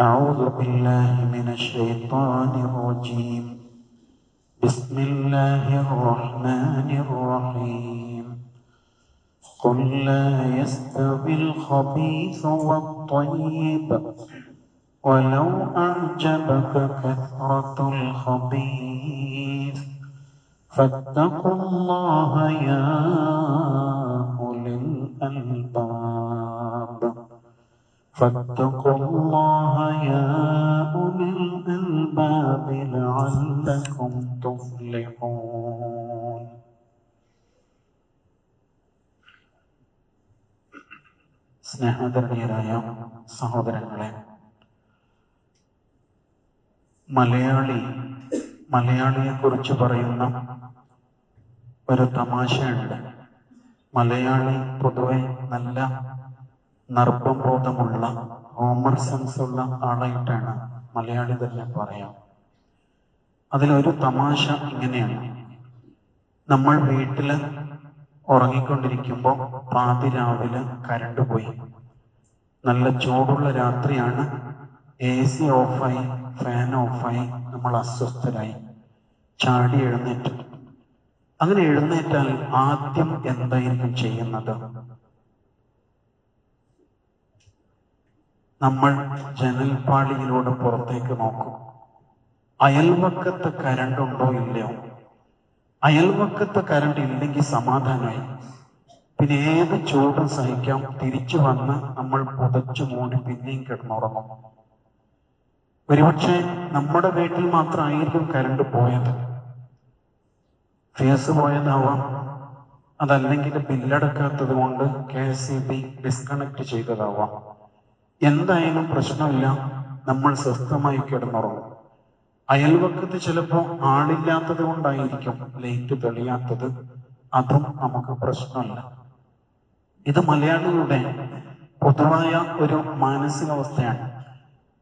أعوذ بالله من الشيطان الرجيم. بسم الله الرحمن الرحيم. قل لا يستوي الخبيث والطيب. ولو أعجبك كثرة الخبيث. فاتقوا الله يا أولي الألباب. فاتقوا الله يا أولي الألباب لعلكم تفلحون സ്നേഹധരണീയരായ സഹോദരങ്ങളെ മലയാളി മലയാളിയെ കുറിച്ച് പറയുന്ന ഒരു തമാശയുണ്ട് മലയാളി പൊതുവെ നല്ല നർമ്മബോധമുള്ള ഹോമർ സെൻസ് ഉള്ള ആളായിട്ടാണ് മലയാളി തന്നെ പറയാം. അതിലൊരു തമാശ ഇങ്ങനെയാണ്. നമ്മൾ വീട്ടിൽ ഉറങ്ങിക്കൊണ്ടിരിക്കുമ്പോൾ പാതി രാവിലെ കരണ്ട് പോയി. നല്ല ചൂടുള്ള രാത്രിയാണ് എ സി ഓഫായി ഫാൻ ഓഫായി നമ്മൾ അസ്വസ്ഥരായി. ചാടി എഴുന്നേറ്റു. അങ്ങനെ എഴുന്നേറ്റാൽ ആദ്യം എന്തായിരിക്കും ചെയ്യുന്നത്? നമ്മൾ ജനൽപ്പാളിയിലൂടെ പുറത്തേക്ക് നോക്കും. അയൽവക്കത്ത് കരണ്ട് ഉണ്ടോ ഇല്ലയോ? അയൽവക്കത്ത് കരണ്ട് ഇല്ലെങ്കിൽ സമാധാനമായി. പിന്നെ ഏത് ചൂടും സഹിക്കാം. തിരിച്ചു വന്ന് നമ്മൾ പുതച്ചു മൂടി പിന്നെയും കിടന്നുറങ്ങും. ഒരുപക്ഷെ നമ്മുടെ വീട്ടിൽ മാത്രമായിരിക്കും കരണ്ട് പോയത്. ഫേസ് പോയതാവാം. അതല്ലെങ്കിൽ ബില്ലടക്കാത്തത് കൊണ്ട് K S E B disconnect ചെയ്തതാവാം. എന്തായാലും പ്രശ്നമില്ല. നമ്മൾ സ്വസ്ഥമായി കിടന്നുറങ്ങും. അയൽവക്കത്ത് ചിലപ്പോൾ ആളില്ലാത്തത് കൊണ്ടായിരിക്കും ലൈറ്റ് തെളിയാത്തത്. അതും നമുക്ക് പ്രശ്നമല്ല. ഇത് മലയാളികളുടെ പൊതുവായ ഒരു മാനസികാവസ്ഥയാണ്.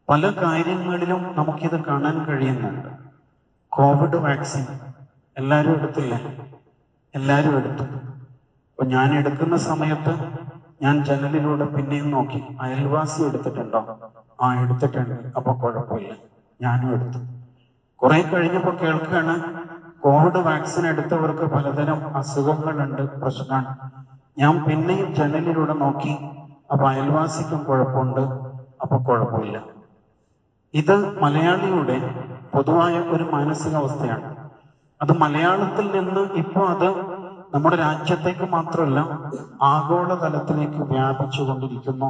പല കാര്യങ്ങളിലും നമുക്കിത് കാണാൻ കഴിയുന്നുണ്ട്. കോവിഡ് വാക്സിൻ എല്ലാവരും എടുത്തില്ലേ? എല്ലാവരും എടുത്തു. ഞാൻ എടുക്കുന്ന സമയത്ത് ഞാൻ ജനലിലൂടെ പിന്നെയും നോക്കി. അയൽവാസി എടുത്തിട്ടുണ്ടോ? ആ എടുത്തിട്ടുണ്ട്. അപ്പൊ കുഴപ്പമില്ല. ഞാനും എടുത്തു. കുറെ കഴിഞ്ഞപ്പോ കേൾക്കുകയാണ് കോവിഡ് വാക്സിൻ എടുത്തവർക്ക് പലതരം അസുഖങ്ങളുണ്ട് പ്രശ്നമാണ് ഞാൻ പിന്നെയും ജനലിലൂടെ നോക്കി. അപ്പൊ അയൽവാസിക്കും കുഴപ്പമുണ്ട്. അപ്പൊ കുഴപ്പമില്ല. ഇത് മലയാളിയുടെ പൊതുവായ ഒരു മാനസികാവസ്ഥയാണ്. അത് മലയാളത്തിൽ നിന്ന് ഇപ്പോ അത് നമ്മുടെ രാജ്യത്തേക്ക് മാത്രമല്ല ആഗോള തലത്തിലേക്ക് വ്യാപിച്ചു കൊണ്ടിരിക്കുന്നു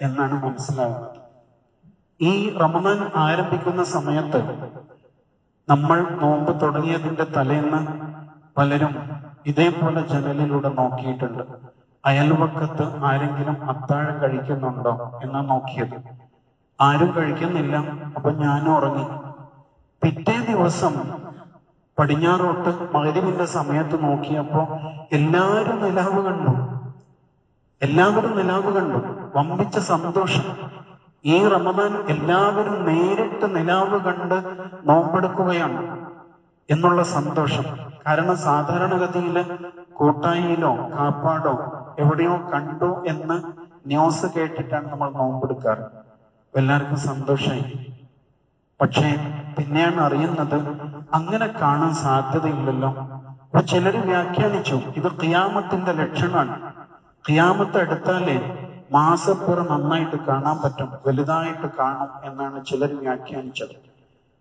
എന്നാണ് മനസ്സിലാകുന്നത് ഈ റമദാൻ ആരംഭിക്കുന്ന സമയത്ത് നമ്മൾ നോമ്പ് തുടങ്ങിയതിന്റെ തലേന്ന് പലരും ഇതേപോലെ ജനലിലൂടെ നോക്കിയിട്ടുണ്ട്. അയൽവക്കത്ത് ആരെങ്കിലും അത്താഴം കഴിക്കുന്നുണ്ടോ എന്ന് നോക്കിയത്. ആരും കഴിക്കുന്നില്ല. അപ്പൊ ഞാനും ഉറങ്ങി. പിറ്റേ ദിവസം പടിഞ്ഞാറോട്ട് മകരിവിന്റെ സമയത്ത് നോക്കിയപ്പോ എല്ലാവരും നിലാവ് കണ്ടു. എല്ലാവരും നിലാവ് കണ്ടു. വമ്പിച്ച സന്തോഷം. ഈ റമദാൻ എല്ലാവരും നേരിട്ട് നിലാവ് കണ്ട് നോമ്പെടുക്കുകയാണ് എന്നുള്ള സന്തോഷം. കാരണം സാധാരണഗതിയിൽ കൂട്ടായിയിലോ കാപ്പാടോ എവിടെയോ കണ്ടു എന്ന് ന്യൂസ് കേട്ടിട്ടാണ് നമ്മൾ നോമ്പെടുക്കാറ്. എല്ലാവർക്കും സന്തോഷമായി പക്ഷേ പിന്നെയാണ് അറിയുന്നത് അങ്ങനെ കാണാൻ സാധ്യതയില്ലല്ലോ അപ്പൊ ചിലർ വ്യാഖ്യാനിച്ചു ഇത് ഖിയാമത്തിന്റെ ലക്ഷണമാണ്. ഖിയാമത്ത് എടുത്താലേ മാസപ്പുറ നന്നായിട്ട് കാണാൻ പറ്റും വലുതായിട്ട് കാണും എന്നാണ് ചിലർ വ്യാഖ്യാനിച്ചത്.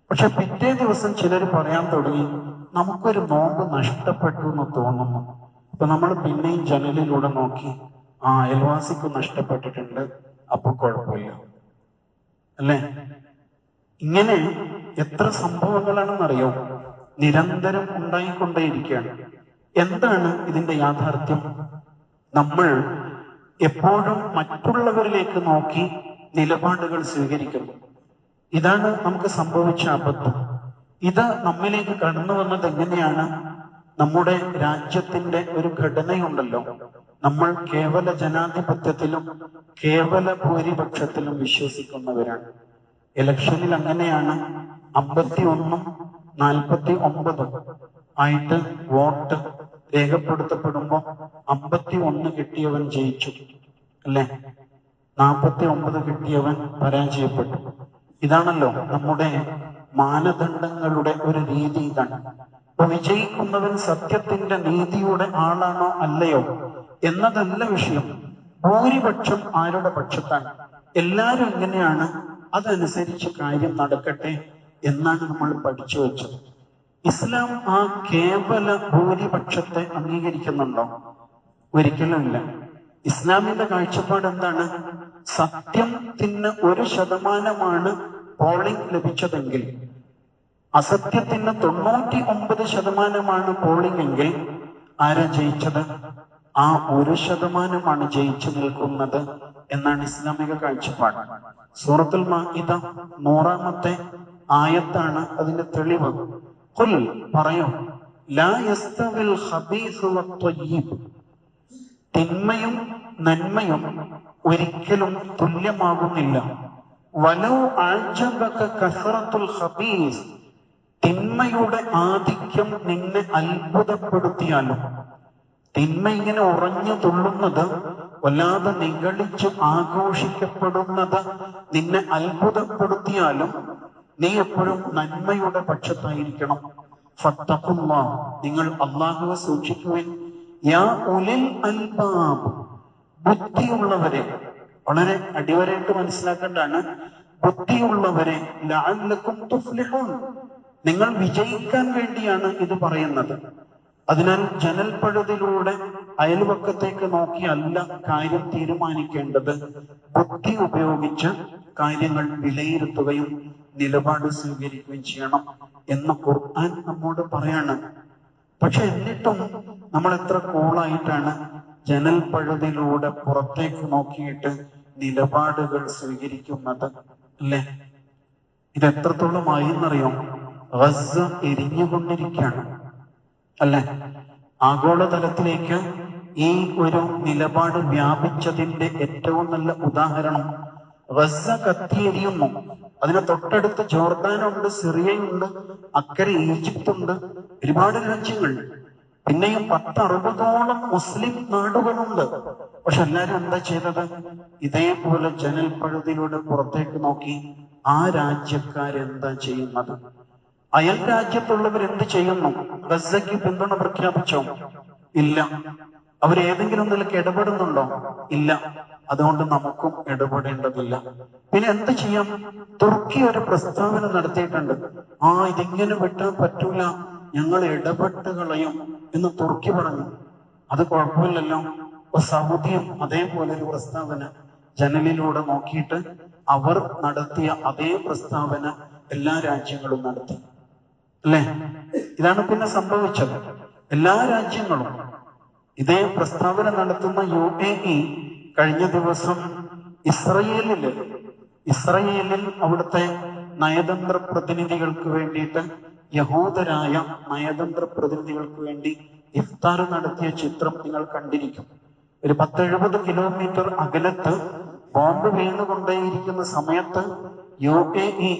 പക്ഷെ പിറ്റേ ദിവസം ചിലർ പറയാൻ തുടങ്ങി നമുക്കൊരു നോമ്പ് നഷ്ടപ്പെട്ടു എന്ന് തോന്നുന്നു. അപ്പൊ നമ്മൾ പിന്നെയും ജനലിലൂടെ നോക്കി ആ അയൽവാസിക്ക് നഷ്ടപ്പെട്ടിട്ടുണ്ട് അപ്പൊ കുഴപ്പമില്ല. അല്ലേ? ഇങ്ങനെ എത്ര സംഭവങ്ങളാണെന്നറിയോ? നിരന്തരം ഉണ്ടായിക്കൊണ്ടേയിരിക്കുകയാണ്. എന്താണ് ഇതിന്റെ യാഥാർത്ഥ്യം? നമ്മൾ എപ്പോഴും മറ്റുള്ളവരിലേക്ക് നോക്കി നിലപാടുകൾ സ്വീകരിക്കുന്നു. ഇതാണ് നമുക്ക് സംഭവിച്ച അബദ്ധം. ഇത് നമ്മിലേക്ക് കടന്നു വന്നത് എങ്ങനെയാണ്? നമ്മുടെ രാജ്യത്തിന്റെ ഒരു ഘടനയുണ്ടല്ലോ. നമ്മൾ കേവല ജനാധിപത്യത്തിലും കേവല ഭൂരിപക്ഷത്തിലും വിശ്വസിക്കുന്നവരാണ്. ഇലക്ഷനിൽ അങ്ങനെയാണ് അമ്പത്തി ഒന്നും നാൽപ്പത്തി ഒമ്പതും ആയിട്ട് വോട്ട് രേഖപ്പെടുത്തപ്പെടുമ്പോ അമ്പത്തി ഒന്ന് കിട്ടിയവൻ ജയിച്ചു അല്ലേ? നാൽപ്പത്തി ഒമ്പത് കിട്ടിയവൻ പരാജയപ്പെട്ടു. ഇതാണല്ലോ നമ്മുടെ മാനദണ്ഡങ്ങളുടെ ഒരു രീതി ഇതാണ്. അപ്പൊ വിജയിക്കുന്നവൻ സത്യത്തിന്റെ നീതിയുടെ ആളാണോ അല്ലയോ എന്നതല്ല വിഷയം. ഭൂരിപക്ഷം ആരുടെ പക്ഷത്താണ്? എല്ലാരും എങ്ങനെയാണ് അതനുസരിച്ച് കാര്യം നടക്കട്ടെ എന്നാണ് നമ്മൾ പഠിച്ചു വെച്ചത്. ഇസ്ലാം ആ കേവല ഭൂരിപക്ഷത്തെ അംഗീകരിക്കുന്നുണ്ടോ? ഒരിക്കലുമില്ല. ഇസ്ലാമിന്റെ കാഴ്ചപ്പാട് എന്താണ്? സത്യത്തിന് ഒരു ശതമാനമാണ് പോളിംഗ് ലഭിച്ചതെങ്കിൽ അസത്യത്തിന് തൊണ്ണൂറ്റി ഒമ്പത് ശതമാനമാണ് പോളിംഗ് എങ്കിൽ ആരാ ജയിച്ചത്? ആ ഒരു ശതമാനമാണ് ജയിച്ചു നിൽക്കുന്നത് എന്നാണ് ഇസ്ലാമിക കാഴ്ചപ്പാട്. സൂറത്തുൽ മാഇദ നൂറാമത്തെ ആയത്താണ് അതിന്റെ തെളിവ്. കൊൽ പറയൂ ലാ യസ്തവിൽ ഖബീസ് വത്വയ്യിബ് തിന്മയും നന്മയും ഒരിക്കലും തുല്യമാകുന്നില്ല. വലോ ആഴ്ചബക കസറത്തുൽ ഖബീസ്. തിന്മയുടെ ആധിക്യം നിന്നെ അത്ഭുതപ്പെടുത്തിയാലും. തിന്മ ഇങ്ങനെ ഉറഞ്ഞു തുള്ളുന്നത് വല്ലാതെ നിഗളിച്ച് ആഘോഷിക്കപ്പെടുന്നത് നിന്നെ അത്ഭുതപ്പെടുത്തിയാലും നീ എപ്പോഴും നന്മയുടെ പക്ഷത്തായിരിക്കണം. ഫത്തഖുല്ലാ നിങ്ങൾ അള്ളാഹുവെ സൂക്ഷിക്കുവിൻ. യാ ഉലിൽ അൽബാബ് ബുദ്ധിയുള്ളവരെ വളരെ അടിവരായിട്ട് മനസ്സിലാക്കേണ്ടതാണ് ബുദ്ധിയുള്ളവരെ ലാലക്കും തുഫ്ലിഹൂൻ നിങ്ങൾ വിജയിക്കാൻ വേണ്ടിയാണ് ഇത് പറയുന്നത്. അതിനാൽ ജനൽപ്പഴുതിലൂടെ അയൽവക്കത്തേക്ക് നോക്കിയല്ല കാര്യം തീരുമാനിക്കേണ്ടത്. ബുദ്ധി ഉപയോഗിച്ച് കാര്യങ്ങൾ വിലയിരുത്തുകയും നിലപാട് സ്വീകരിക്കുകയും ചെയ്യണം എന്ന് ഖുർആൻ നമ്മോട് പറയാണ്. പക്ഷെ എന്നിട്ടും നമ്മൾ എത്ര കൂളായിട്ടാണ് ജനൽ പഴുതിലൂടെ പുറത്തേക്ക് നോക്കിയിട്ട് നിലപാടുകൾ സ്വീകരിക്കുന്നത് അല്ലേ? ഇത് എത്രത്തോളമായി എന്നറിയോ ഗസ എരിഞ്ഞുകൊണ്ടിരിക്കുകയാണ് അല്ലെ? ആഗോളതലത്തിലേക്ക് ഈ ഒരു നിലപാട് വ്യാപിച്ചതിന്റെ ഏറ്റവും നല്ല ഉദാഹരണം ഗസ അതിനെ അതിന് തൊട്ടടുത്ത് ജോർദാനുണ്ട് സിറിയയുണ്ട് അക്കരെ ഈജിപ്ത് ഉണ്ട് ഒരുപാട് രാജ്യങ്ങൾ പിന്നെയും പത്തറുപതോളം മുസ്ലിം നാടുകളുണ്ട്. പക്ഷെ എല്ലാരും എന്താ ചെയ്തത്? ഇതേപോലെ ജനൽ പഴുതിലൂടെ പുറത്തേക്ക് നോക്കി ആ രാജ്യക്കാരെന്താ ചെയ്യുന്നത്? അയൽ രാജ്യത്തുള്ളവർ എന്ത് ചെയ്യുന്നു? ഗസയ്ക്ക് പിന്തുണ പ്രഖ്യാപിച്ചോ? ഇല്ല. അവർ ഏതെങ്കിലും നിലയ്ക്ക് ഇടപെടുന്നുണ്ടോ? ഇല്ല. അതുകൊണ്ട് നമുക്കും ഇടപെടേണ്ടതില്ല. പിന്നെ എന്ത് ചെയ്യാം? തുർക്കി ഒരു പ്രസ്താവന നടത്തിയിട്ടുണ്ട്. ആ ഇതിങ്ങനെ വിട്ടാൻ പറ്റൂല. ഞങ്ങൾ ഇടപെട്ട് കളയും എന്ന് തുർക്കി പറഞ്ഞു. അത് കുഴപ്പമില്ലല്ലോ. സൗദിയും അതേപോലെ ഒരു പ്രസ്താവന ജനലിലൂടെ നോക്കിയിട്ട് അവർ നടത്തിയ അതേ പ്രസ്താവന എല്ലാ രാജ്യങ്ങളും നടത്തി. അല്ലേ? ഇതാണ് പിന്നെ സംഭവിച്ചത്. എല്ലാ രാജ്യങ്ങളും ഇതേ പ്രസ്താവന നടത്തുന്ന യു എ ഇ കഴിഞ്ഞ ദിവസം ഇസ്രയേലിൽ ഇസ്രയേലിൽ അവിടുത്തെ നയതന്ത്ര പ്രതിനിധികൾക്ക് വേണ്ടിയിട്ട് യഹൂദരായ നയതന്ത്ര പ്രതിനിധികൾക്ക് വേണ്ടി ഇഫ്താർ നടത്തിയ ചിത്രം നിങ്ങൾ കണ്ടിരിക്കും. ഒരു പത്തെഴുപത് കിലോമീറ്റർ അകലത്ത് ബോംബ് വീണുകൊണ്ടേയിരിക്കുന്ന സമയത്ത് യു എ ഇ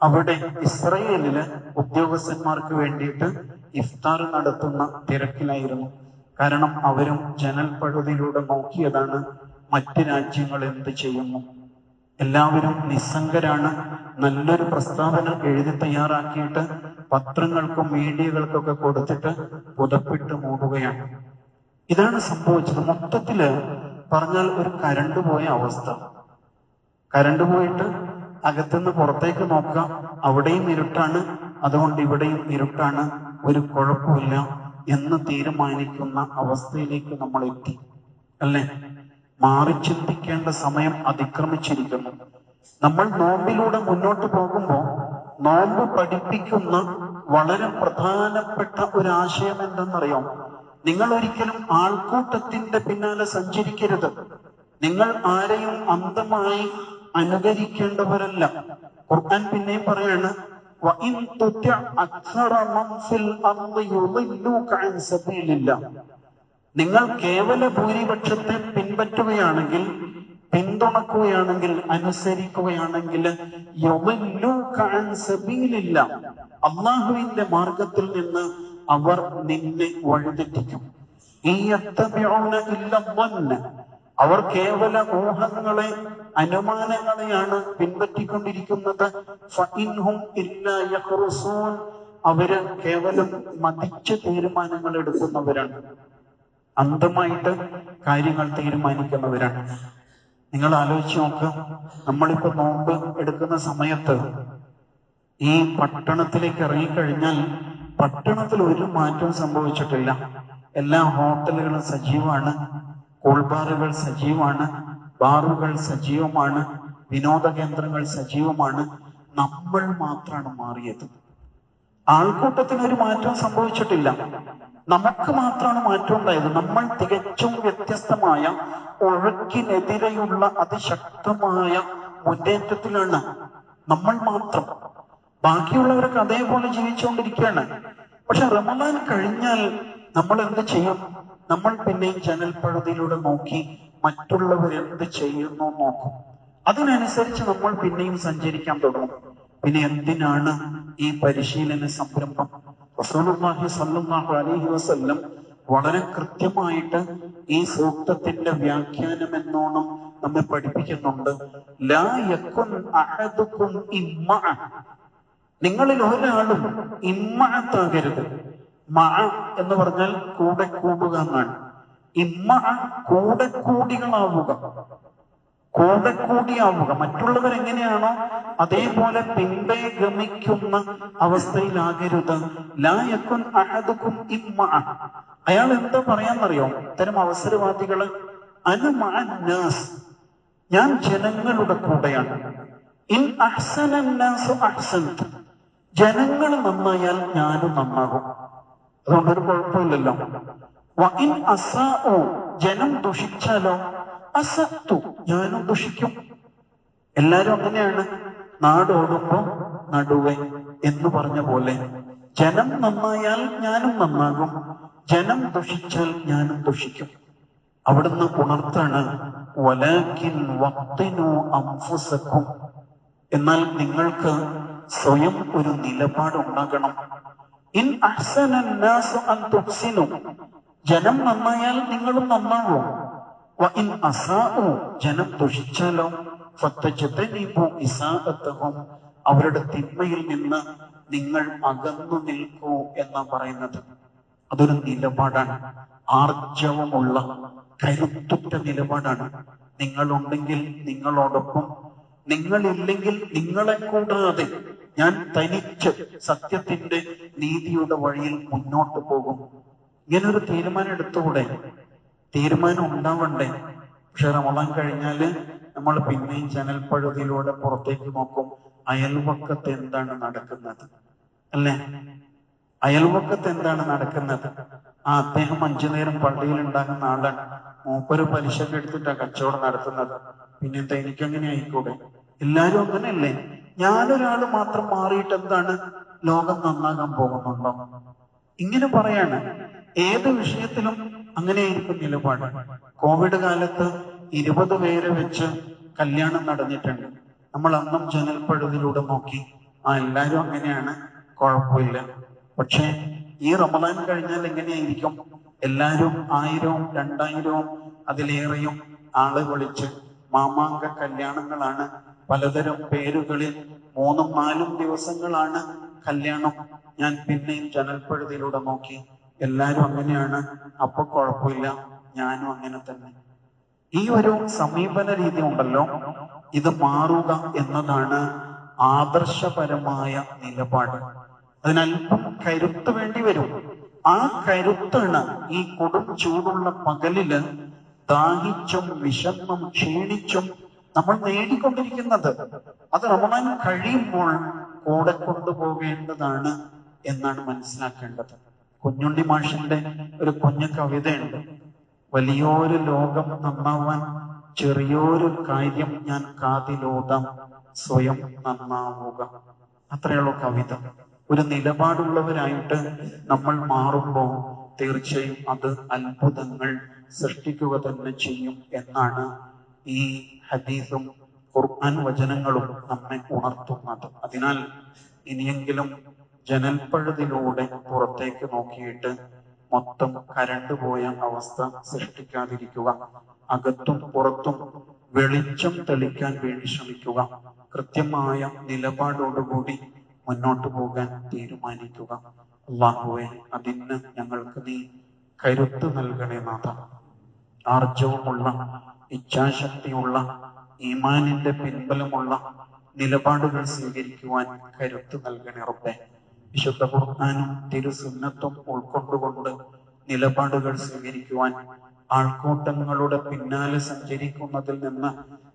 അവിടെ ഇസ്രയേലിൽ ഉദ്യോഗസ്ഥന്മാർക്ക് വേണ്ടിയിട്ട് ഇഫ്താർ നടത്തുന്ന തിരക്കിലായിരുന്നു. കാരണം അവരും ജനൽ പഴുതിലൂടെ നോക്കിയതാണ് മറ്റ് രാജ്യങ്ങൾ എന്ത് ചെയ്യുന്നു? എല്ലാവരും നിസ്സംഗരാണ്. നല്ലൊരു പ്രസ്താവന എഴുതി തയ്യാറാക്കിയിട്ട് പത്രങ്ങൾക്കും മീഡിയകൾക്കൊക്കെ കൊടുത്തിട്ട് പുതപ്പിട്ട് മൂടുകയാണ്. ഇതാണ് സംഭവിച്ചത്. മൊത്തത്തിൽ പറഞ്ഞാൽ ഒരു കരണ്ട് പോയ അവസ്ഥ. കരണ്ട് പോയിട്ട് അകത്തുനിന്ന് പുറത്തേക്ക് നോക്കാം അവിടെയും ഇരുട്ടാണ്. അതുകൊണ്ട് ഇവിടെയും ഇരുട്ടാണ്. ഒരു കുഴപ്പമില്ല എന്ന് തീരുമാനിക്കുന്ന അവസ്ഥയിലേക്ക് നമ്മൾ എത്തി അല്ലേ? മാറി ചിന്തിക്കേണ്ട സമയം അതിക്രമിച്ചിരിക്കുന്നു. നമ്മൾ നോമ്പിലൂടെ മുന്നോട്ട് പോകുമ്പോൾ നോമ്പ് പഠിപ്പിക്കുന്ന വളരെ പ്രധാനപ്പെട്ട ഒരു ആശയം എന്തെന്നറിയാം? നിങ്ങൾ ഒരിക്കലും ആൾക്കൂട്ടത്തിന്റെ പിന്നാലെ സഞ്ചരിക്കരുത്. നിങ്ങൾ ആരെയും അന്തമായി അനുകരിക്കേണ്ടവരല്ല. ഖുർആൻ പിന്നെയും പറയാണ് നിങ്ങൾ കേവല ഭൂരിപക്ഷത്തെ പിൻപറ്റുകയാണെങ്കിൽ പിന്തുണക്കുകയാണെങ്കിൽ അനുസരിക്കുകയാണെങ്കിൽ അള്ളാഹുവിന്റെ മാർഗത്തിൽ നിന്ന് അവർ നിന്നെ വഴിതെറ്റിക്കും. അവർ കേവല ഊഹങ്ങളെ അനുമാനങ്ങളെയാണ് പിൻപറ്റിക്കൊണ്ടിരിക്കുന്നത്. അവർ കേവലം മതിച്ച തീരുമാനങ്ങൾ എടുക്കുന്നവരാണ്. അന്ധമായിട്ട് കാര്യങ്ങൾ തീരുമാനിക്കുന്നവരാണ്. നിങ്ങൾ ആലോചിച്ച് നമ്മൾ നമ്മളിപ്പോ നോമ്പ് എടുക്കുന്ന സമയത്ത് ഈ പട്ടണത്തിലേക്ക് ഇറങ്ങിക്കഴിഞ്ഞാൽ പട്ടണത്തിൽ ഒരു മാറ്റവും സംഭവിച്ചിട്ടില്ല. എല്ലാ ഹോട്ടലുകളും സജീവമാണ് കൂൾബാറുകൾ സജീവമാണ് ബാറുകൾ സജീവമാണ് വിനോദ കേന്ദ്രങ്ങൾ സജീവമാണ്. നമ്മൾ മാത്രമാണ് മാറിയത്. ആൾക്കൂട്ടത്തിന് ഒരു മാറ്റവും സംഭവിച്ചിട്ടില്ല. നമുക്ക് മാത്രമാണ് മാറ്റം ഉണ്ടായത് നമ്മൾ തികച്ചും വ്യത്യസ്തമായ ഒഴുക്കിനെതിരെയുള്ള അതിശക്തമായ മുന്നേറ്റത്തിലാണ് നമ്മൾ മാത്രം. ബാക്കിയുള്ളവരൊക്കെ അതേപോലെ ജീവിച്ചുകൊണ്ടിരിക്കുകയാണ്. പക്ഷെ റമദാൻ കഴിഞ്ഞാൽ നമ്മൾ എന്ത് ചെയ്യും? നമ്മൾ പിന്നെയും ജനൽപ്പഴുതിയിലൂടെ നോക്കി മറ്റുള്ളവർ എന്ത് ചെയ്യുന്നു നോക്കും. അതിനനുസരിച്ച് നമ്മൾ പിന്നെയും സഞ്ചരിക്കാൻ തുടങ്ങും. പിന്നെ എന്തിനാണ് ഈ പരിശീലന സംരംഭം? റസൂലുള്ളാഹി സ്വല്ലല്ലാഹു അലൈഹി വസല്ലം വളരെ കൃത്യമായിട്ട് ഈ സൂക്തത്തിന്റെ വ്യാഖ്യാനം എന്നോണം നമ്മെ പഠിപ്പിക്കുന്നുണ്ട്. ലാ യക്കുൻ അഹദുക്കും ഇമ്മഅ നിങ്ങളിൽ ഒരാളും ഇമ്മഅത്താകരുത് മഅ എന്ന് പറഞ്ഞാൽ കൂടെ കൂടുക എന്നാണ്. ഇമ്മഅ കൂടെ കൂടികളാവുക. കൂടെ കൂടിയാവുക മറ്റുള്ളവർ എങ്ങനെയാണോ അതേപോലെ പിമ്പെ ഗമിക്കുന്ന അവസ്ഥയിലാകരുത്. ലായക്കുൻ അഹദുക്കും ഇമ്മ. അയാൾ എന്താ പറയാന്നറിയോ? ഇത്തരം അവസരവാദികൾ അനുമാസ് ഞാൻ ജനങ്ങളുടെ കൂടെയാണ്. ഇൻ അഹ്സനന്നാസു അഹ്സൻത് ജനങ്ങൾ നന്നായാൽ ഞാനും നന്നാകും. അതുകൊണ്ടൊരു കുഴപ്പമില്ലല്ലോ. വ ഇൻ ജനം ദുഷിച്ചാലോ? അസത്തു. ഞാനും ദുഷിക്കും. എല്ലാരും അങ്ങനെയാണ്. നാടോടുമ്പോ നടുവേ എന്ന് പറഞ്ഞ പോലെ. ജനം നന്നായാൽ ഞാനും നന്നാകും. ജനം ദുഷിച്ചാൽ ഞാനും ദുഷിക്കും. അവിടുന്ന് ഉണർത്താണ് വലാക്കിൻ വക്തിനു അംഫുസക്കും. എന്നാൽ നിങ്ങൾക്ക് സ്വയം ഒരു നിലപാടുണ്ടാകണം. ഇൻ അഹ്സനന്നാസു അൻ തുഹ്സിനു. ജനം നന്നായാൽ നിങ്ങളും നന്നാകും വ ഇൻ അസാഉ ജനം ദുഷിച്ചാലോ? അവരുടെ തിന്മയിൽ നിന്ന് നിങ്ങൾ അകന്നു നിൽക്കൂ എന്ന് പറയുന്നത്. അതൊരു നിലപാടാണ്. ആർജവമുള്ള കരുത്തുറ്റ നിലപാടാണ്. നിങ്ങളുണ്ടെങ്കിൽ നിങ്ങളോടൊപ്പം. നിങ്ങളില്ലെങ്കിൽ നിങ്ങളെ കൂടാതെ ഞാൻ തനിച്ച് സത്യത്തിന്റെ നീതിയുടെ വഴിയിൽ മുന്നോട്ട് പോകും. ഇങ്ങനൊരു തീരുമാനം എടുത്തുകൂടെ തീരുമാനം ഉണ്ടാവണ്ടേ? പക്ഷെ റമദാൻ കഴിഞ്ഞാൽ നമ്മൾ പിന്നെയും ജനൽപ്പഴുതിലൂടെ പുറത്തേക്ക് നോക്കും അയൽവക്കത്ത് എന്താണ് നടക്കുന്നത്? അല്ലേ? അയൽവക്കത്ത് എന്താണ് നടക്കുന്നത്? ആ അദ്ദേഹം അഞ്ചു നേരം പള്ളിയിൽ ഉണ്ടാകുന്ന ആളാണ്. മൂപ്പര് പലിശക്ക് എടുത്തിട്ടാ കച്ചവടം നടത്തുന്നത്. പിന്നെ പിന്നെന്താ എനിക്കങ്ങനെ ആയിക്കൂടെ? എല്ലാരും അങ്ങനെയല്ലേ? ഞാനൊരാൾ മാത്രം മാറിയിട്ട് എന്താണ് ലോകം നന്നാകാൻ പോകുന്നുണ്ടോ? ഇങ്ങനെ പറയാണ്. ഏത് വിഷയത്തിലും അങ്ങനെയായിരിക്കും നിലപാട്. കോവിഡ് കാലത്ത് ഇരുപത് പേരെ വെച്ച് കല്യാണം നടന്നിട്ടുണ്ട്. നമ്മൾ അന്നും ജനൽപ്പഴുതിലൂടെ നോക്കി ആ എല്ലാരും അങ്ങനെയാണ് കുഴപ്പമില്ല. പക്ഷേ ഈ റമദാൻ കഴിഞ്ഞാൽ എങ്ങനെയായിരിക്കും? എല്ലാരും ആയിരവും രണ്ടായിരവും അതിലേറെയും ആൾ വിളിച്ച് മാമാങ്ക കല്യാണങ്ങളാണ്. പലതരം പേരുകളിൽ മൂന്നും നാലും ദിവസങ്ങളാണ് കല്യാണം. ഞാൻ പിന്നെയും ജനൽപ്പഴുതിയിലൂടെ നോക്കി എല്ലാരും അങ്ങനെയാണ്. അപ്പൊ കുഴപ്പമില്ല. ഞാനും അങ്ങനെ തന്നെ. ഈ ഒരു സമീപന രീതി ഉണ്ടല്ലോ. ഇത് മാറുക എന്നതാണ് ആദർശപരമായ നിലപാട്. അതിനല്പം കരുത്ത് വേണ്ടി വരും. ആ കരുത്താണ് ഈ കൊടും ചൂടുള്ള പകലിൽ ദാഹിച്ചും വിശന്നും ക്ഷീണിച്ചും നമ്മൾ നേടിക്കൊണ്ടിരിക്കുന്നത്. അത് റമണാൻ കഴിയുമ്പോൾ കൂടെ കൊണ്ടുപോകേണ്ടതാണ് എന്നാണ് മനസ്സിലാക്കേണ്ടത്. കുഞ്ഞുണ്ണി മാഷിന്റെ ഒരു കുഞ്ഞു കവിതയുണ്ട്. വലിയൊരു ലോകം നന്നാവാൻ ചെറിയൊരു കാര്യം ഞാൻ കാതിലോതാം സ്വയം നന്നാവുക. അത്രയുള്ള കവിത. ഒരു നിലപാടുള്ളവരായിട്ട് നമ്മൾ മാറുമ്പോൾ തീർച്ചയായും അത് അത്ഭുതങ്ങൾ സൃഷ്ടിക്കുക തന്നെ ചെയ്യും എന്നാണ് ഈ ഹദീസും ഖുർആൻ വചനങ്ങളും നമ്മെ ഉണർത്തുന്നത്. അതിനാൽ ഇനിയെങ്കിലും ജനൽപ്പഴുതിലൂടെ പുറത്തേക്ക് നോക്കിയിട്ട് മൊത്തം കരണ്ട് പോയ അവസ്ഥ സൃഷ്ടിക്കാതിരിക്കുക. അകത്തും പുറത്തും വെളിച്ചം തെളിക്കാൻ വേണ്ടി ശ്രമിക്കുക. കൃത്യമായ നിലപാടോടുകൂടി മുന്നോട്ട് പോകാൻ തീരുമാനിക്കുക. അള്ളാഹുവെ അതിന് ഞങ്ങൾക്ക് നീ കരുത്ത് നൽകണേ നാഥ. ആർജവുമുള്ള ഇച്ഛാശക്തിയുള്ള ഈമാനിന്റെ പിൻബലമുള്ള നിലപാടുകൾ സ്വീകരിക്കുവാൻ കരുത്ത് നൽകണേ റബ്ബെ. വിശുദ്ധ ഖുർആാനും തിരുസുന്നത്തും ഉൾക്കൊണ്ടുകൊണ്ട് നിലപാടുകൾ സ്വീകരിക്കുവാൻ ആൾക്കൂട്ടങ്ങളുടെ പിന്നാലെ സഞ്ചരിക്കുന്നതിൽ നിന്ന്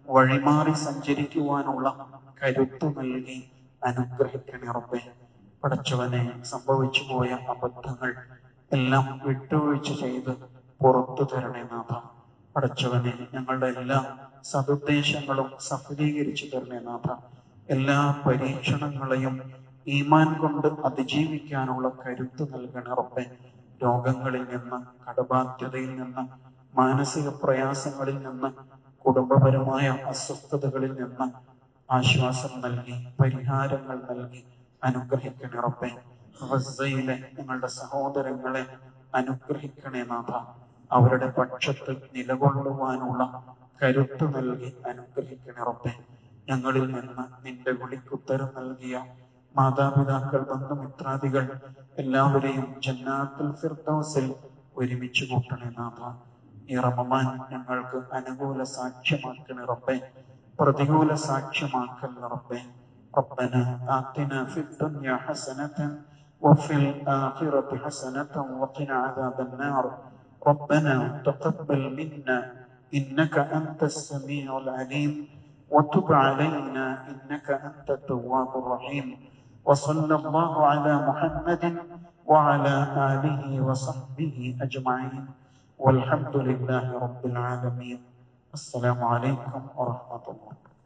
വഴിമാറി സഞ്ചരിക്കുവാനുള്ള കരുത്ത് നൽകി അനുഗ്രഹിക്കണേ റബ്ബെ. പടച്ചവനെ സംഭവിച്ചു പോയ അബദ്ധങ്ങൾ എല്ലാം വിട്ടുവീഴ്ച ചെയ്ത് പുറത്തു തരണേ നാഥ. പടച്ചവനെ ഞങ്ങളുടെ എല്ലാ സതുദ്ദേശങ്ങളും സഫലീകരിച്ചു തരണേ നാഥ. എല്ലാ പരീക്ഷണങ്ങളെയും ഈമാൻ കൊണ്ട് അതിജീവിക്കാനുള്ള കരുത്ത് നൽകണ റബ്ബെ. രോഗങ്ങളിൽ നിന്ന് കടബാധ്യതയിൽ നിന്ന് മാനസിക പ്രയാസങ്ങളിൽ നിന്ന് കുടുംബപരമായ അസ്വസ്ഥതകളിൽ നിന്ന് ആശ്വാസം നൽകി പരിഹാരങ്ങൾ നൽകി അനുഗ്രഹിക്കണേ റബ്ബെ. ഗസയിലെ ഞങ്ങളുടെ സഹോദരങ്ങളെ അനുഗ്രഹിക്കണേ നാഥ. അവരുടെ പക്ഷത്ത് നിലകൊള്ളുവാനുള്ള കരുത്ത് നൽകി അനുഗ്രഹിക്കണേ റബ്ബെ. ഞങ്ങളിൽ നിന്ന് നിന്റെ വിളിക്കുത്തരം നൽകിയ മാതാപിതാക്കൾ ബന്ധുമിത്രാദികൾ എല്ലാവരെയും ജന്നാത്തുൽ ഫിർദൗസിൽ ഒരുമിച്ച് കൂട്ടണേ നാഥ ഈ റമദാൻ ഞങ്ങൾക്ക് അനുകൂല സാക്ഷ്യമാക്കണേ റബ്ബെ പ്രതികൂല സാക്ഷ്യമാക്കൽ റബ്ബെ ربنا آتنا في الدنيا حسنة وفي الآخرة حسنة وقنا عذاب النار ربنا تقبل منا إنك أنت السميع العليم وتب علينا إنك أنت التواب الرحيم وصلى الله على محمد وعلى آله وصحبه أجمعين. والحمد لله رب العالمين. السلام عليكم ورحمة الله.